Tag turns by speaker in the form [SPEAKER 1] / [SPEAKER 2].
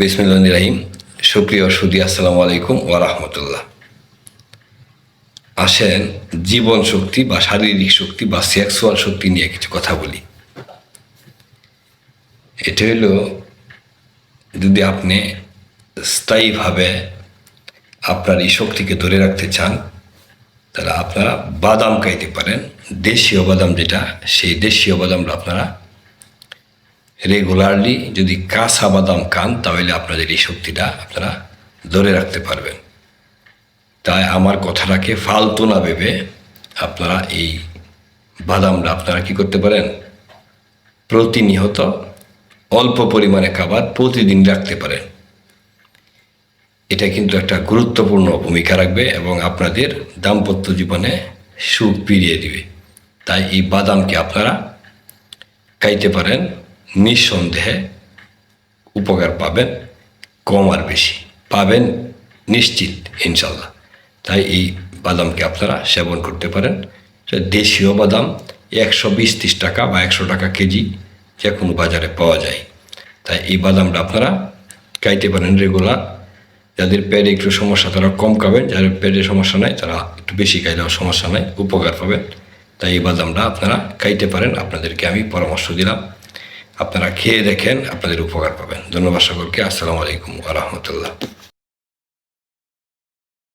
[SPEAKER 1] বিসমিল্লাহ রাহিম। সুপ্রিয় সুদী, আসসালামু আলাইকুম ওয়া রাহমাতুল্লাহ। আসেন জীবন শক্তি বা শারীরিক শক্তি বা সেক্সুয়াল শক্তি নিয়ে কিছু কথা বলি। এটা হলো যদি আপনি স্থায়ীভাবে আপনার এই শক্তিকে ধরে রাখতে চান, তাহলে আপনারা বাদাম খাইতে পারেন। দেশীয় বাদাম যেটা, সেই দেশীয় বাদামটা আপনারা রেগুলারলি যদি কাঁচা বাদাম খান, তাহলে আপনাদের এই শক্তিটা আপনারা ধরে রাখতে পারবেন। তাই আমার কথাটাকে ফালতু না ভেবে আপনারা এই বাদামটা আপনারা কি করতে পারেন? প্রতিনিয়ত অল্প পরিমাণে খাবার প্রতিদিন রাখতে পারেন। এটা কিন্তু একটা গুরুত্বপূর্ণ ভূমিকা রাখবে এবং আপনাদের দাম্পত্য জীবনে সুখ ফিরিয়ে দিবে। তাই এই বাদামকে আপনারা খাইতে পারেন। নিঃসন্দেহে উপকার পাবেন, কম আর বেশি। পাবেন নিশ্চিত ইনশাল্লাহ তাই এই বাদামকে আপনারা সেবন করতে পারেন। দেশীয় বাদাম একশো বিশ ত্রিশ টাকা বা একশো টাকা কেজি যে কোনো বাজারে পাওয়া যায়। তাই এই বাদামটা আপনারা খাইতে পারেন রেগুলার। যাদের পেটে একটু সমস্যা, তারা কম খাবেন। যাদের পেটে সমস্যা নাই, তারা একটু বেশি খাইলেও সমস্যা নাই, উপকার পাবেন। তাই এই বাদামটা আপনারা খাইতে পারেন। আপনাদেরকে আমি পরামর্শ দিলাম। আপনারা খেয়ে দেখেন আপনাদের উপকার পাবেন। ধন্যবাদ সকলকে। আসসালামু আলাইকুম আ রহমতুল্লাহ।